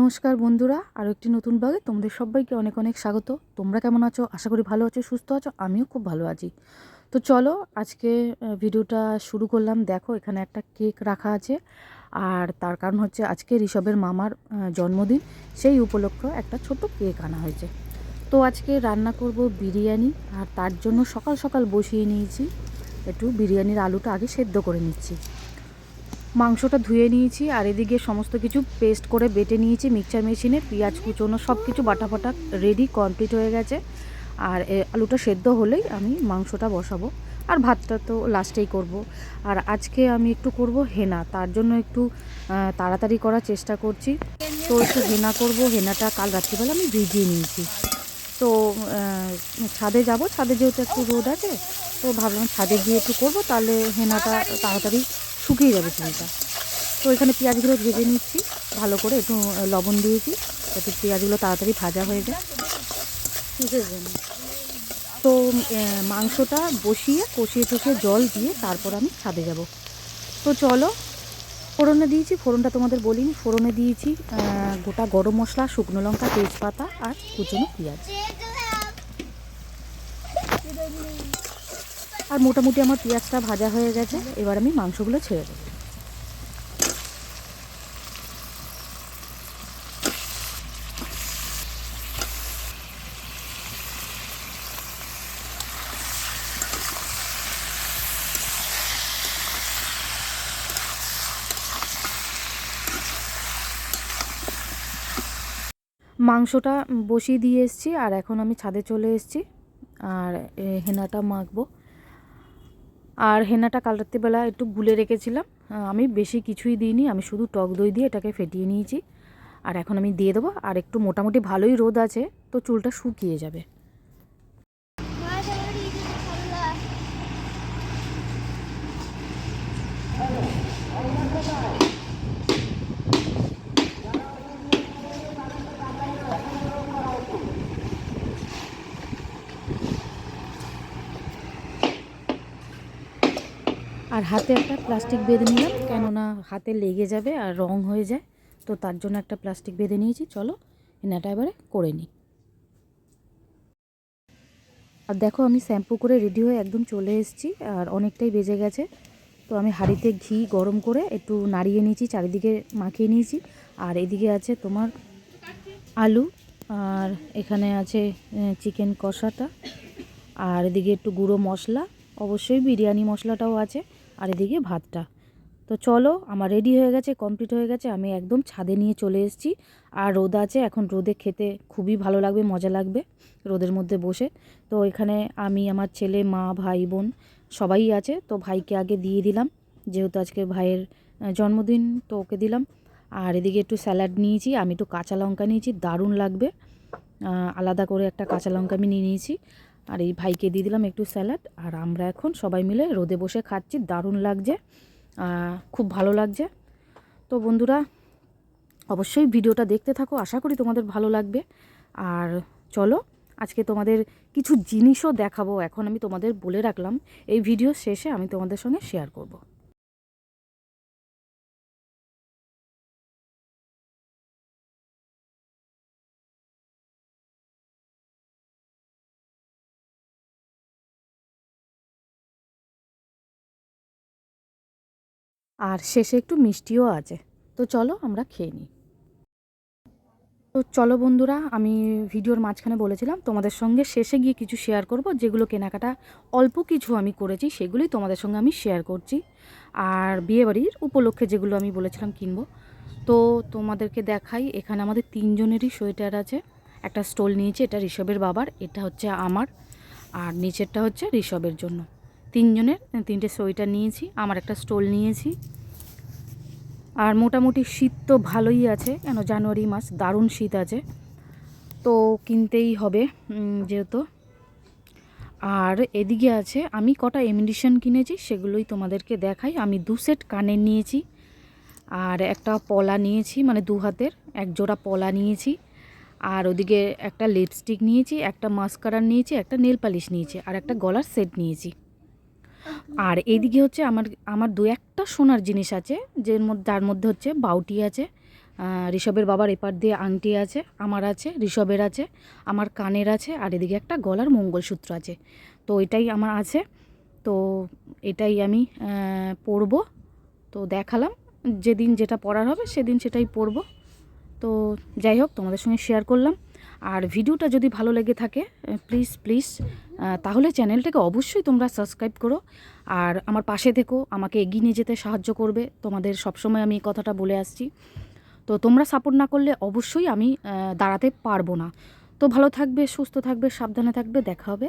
নমস্কার বন্ধুরা আরও একটি নতুন ব্লগে তোমাদের সবাইকে অনেক অনেক স্বাগত। তোমরা কেমন আছো? আশা করি ভালো আছো, সুস্থ আছো, আমিও খুব ভালো আছি। তো চলো আজকে ভিডিওটা শুরু করলাম। দেখো, এখানে একটা কেক রাখা আছে। আর তার কারণ হচ্ছে আজকে ঋষভের মামার জন্মদিন। সেই উপলক্ষ একটা ছোট্ট কেক আনা হয়েছে। তো আজকে রান্না করব বিরিয়ানি। আর তার জন্য সকাল সকাল বসিয়ে নিয়েছি। একটু বিরিয়ানির আলুটা আগে সেদ্ধ করে নিচ্ছি। মাংসটা ধুয়ে নিয়েছি, আর এদিকে সমস্ত কিছু পেস্ট করে বেটে নিয়েছি মিক্সচার মেশিনে পেঁয়াজ কুচোনো সব কিছু বাটা ফাটা রেডি কমপ্লিট হয়ে গেছে। আর আলুটা সেদ্ধ হলেই আমি মাংসটা বসাবো। আর ভাতটা তো লাস্টেই করব। আর আজকে আমি একটু করব হেনা, তার জন্য একটু তাড়াতাড়ি করার চেষ্টা করছি। তো একটু হেনা করব, হেনাটা কাল রাত্রিবেলা আমি ভিজিয়ে নিয়েছি। তো ছাদে যাব, ছাদে যেহেতু একটু রোদ আছে, তো ভাবলাম ছাদে গিয়ে একটু করব, তাহলে হেনাটা তাড়াতাড়ি শুকিয়ে যাবে চুলটা তো এখানে পেঁয়াজগুলো ভেজে নিচ্ছি। ভালো করে একটু লবণ দিয়েছি। যাতে পেঁয়াজগুলো তাড়াতাড়ি ভাজা হয়ে যায়। কিসের জন্য তো মাংসটা বসিয়ে কষিয়ে টষিয়ে জল দিয়ে তারপর আমি ছাদে যাব। তো চলো ফোড়নে দিয়েছি। ফোড়নটা তোমাদের বলিনি। ফোড়নে দিয়েছি গোটা গরম মশলা শুকনো লঙ্কা তেজপাতা আর কুচনো পেঁয়াজ। আর মোটামুটি আমার পেঁয়াজটা ভাজা হয়ে গেছে। এবার আমি মাংসগুলো ছেড়ে দেবো। মাংসটা বসিয়ে দিয়ে এসেছি, আর এখন আমি ছাদে চলে এসেছি, আর হেনাটা মাখবো। আর হেনাটা কাল রাত্রিবেলা একটু গুলে রেখেছিলাম। আমি বেশি কিছুই দিইনি, আমি শুধু টক দই দিয়ে এটাকে ফেটিয়ে নিয়েছি। আর এখন আমি দিয়ে দেবো, আর একটু মোটামুটি ভালোই রোদ আছে, তো চুলটা শুকিয়ে যাবে। আর হাতে একটা প্লাস্টিক বেঁধে নিলাম, কেননা হাতে লেগে যাবে আর রং হয়ে যায়, তো তার জন্য একটা প্লাস্টিক বেঁধে নিয়েছি। চলো হেনাটা এবারে করে নিই। আর দেখো, আমি শ্যাম্পু করে রেডি হয়ে একদম চলে এসেছি, আর অনেকটাই বেজে গেছে। তো আমি হাঁড়িতে ঘি গরম করে একটু নাড়িয়ে নিয়েছি, চারিদিকে মাখিয়ে নিয়েছি। আর এদিকে আছে তোমার আলু, আর এখানে আছে চিকেন কষাটা। আর এদিকে একটু গুঁড়ো মশলা, অবশ্যই বিরিয়ানি মশলাটাও আছে। আর এদিকে ভাতটা। তো চলো, আমার রেডি হয়ে গেছে কমপ্লিট হয়ে গেছে, আমি একদম ছাদে নিয়ে চলে এসেছি। আর রোদ আছে, এখন রোদে খেতে খুবই ভালো লাগবে, মজা লাগবে রোদের মধ্যে বসে। তো এখানে আমি, আমার ছেলে, মা, ভাই, বোন সবাই আছে। তো ভাইকে আগে দিয়ে দিলাম, যেহেতু আজকে ভাইয়ের জন্মদিন, তো ওকে দিলাম। আর এদিকে একটু স্যালাড নিয়েছি, আমি একটু কাঁচা লঙ্কা নিয়েছি, দারুণ লাগবে। আলাদা করে একটা কাঁচা লঙ্কা আমি নিয়ে নিয়েছি। আর এই ভাইকে দিয়ে দিলাম একটু স্যালাড। আর আমরা এখন সবাই মিলে রোদে বসে খাচ্ছি, দারুণ লাগছে খুব ভালো লাগছে। তো বন্ধুরা, অবশ্যই ভিডিওটা দেখতে থাকো, আশা করি তোমাদের ভালো লাগবে। আর চলো, আজকে তোমাদের কিছু জিনিসও দেখাবো। এখন আমি তোমাদের বলে রাখলাম, এই ভিডিও শেষে আমি তোমাদের সঙ্গে শেয়ার করব। আর শেষে একটু মিষ্টিও আছে। তো চলো আমরা খেয়ে নিই। তো চলো বন্ধুরা, আমি ভিডিওর মাঝখানে বলেছিলাম, তোমাদের সঙ্গে শেষে গিয়ে কিছু শেয়ার করব, যেগুলো কেনাকাটা অল্প কিছু আমি করেছি সেগুলোই তোমাদের সঙ্গে আমি শেয়ার করছি। আর বিয়েবাড়ির উপলক্ষে যেগুলো আমি বলেছিলাম কিনবো। তো তোমাদেরকে দেখাই, এখানে আমাদের তিনজনেরই সোয়েটার আছে। একটা স্টোল নিয়েছি, এটা ঋষভের বাবার, এটা হচ্ছে আমার, আর নিচেরটা হচ্ছে ঋষভের জন্য। তিনজনের তিনটে সোয়েটার নিয়েছি, আমার একটা স্টোল নিয়েছি। আর মোটামুটি শীত তো ভালোই আছে, কেন জানুয়ারি মাস দারুণ শীত আছে। তো কিনতেই হবে যেহেতু। আর এদিকে আছে, আমি কটা এমিডিশন কিনেছি, সেগুলোই তোমাদেরকে দেখাই। আমি দু সেট কানের নিয়েছি, আর একটা পলা নিয়েছি মানে দু হাতের, এক জোড়া পলা নিয়েছি। আর ওদিকে একটা লিপস্টিক নিয়েছি, একটা মাস্কারা নিয়েছি, একটা নেল পালিশ নিয়েছি, আর একটা গলার সেট নিয়েছি। আর এইদিকে হচ্ছে আমার আমার দু একটা সোনার জিনিস আছে যে যার মধ্যে হচ্ছে বাউটি আছে ঋষভের বাবার এপার দিয়ে আংটি আছে, আমার আছে, ঋষভের আছে, আমার কানের আছে, আর এদিকে একটা গলার মঙ্গলসূত্র আছে। তো এটাই আমার আছে। তো এটাই আমি পরব। তো দেখালাম, যেদিন যেটা পড়ার হবে সেদিন সেটাই পরবো। তো যাই হোক, তোমাদের সঙ্গে শেয়ার করলাম। আর ভিডিওটা যদি ভালো লেগে থাকে প্লিজ প্লিজ তাহলে চ্যানেলটাকে অবশ্যই তোমরা সাবস্ক্রাইব করো। আর আমার পাশে থেকো, আমাকে এগিয়ে নিয়ে যেতে সাহায্য করবে। তোমাদের সবসময় আমি কথাটা বলে আসছি। তো তোমরা সাপোর্ট না করলে অবশ্যই আমি দাঁড়াতে পারব না। তো ভালো থাকবে, সুস্থ থাকবে, সাবধানে থাকবে, দেখা হবে।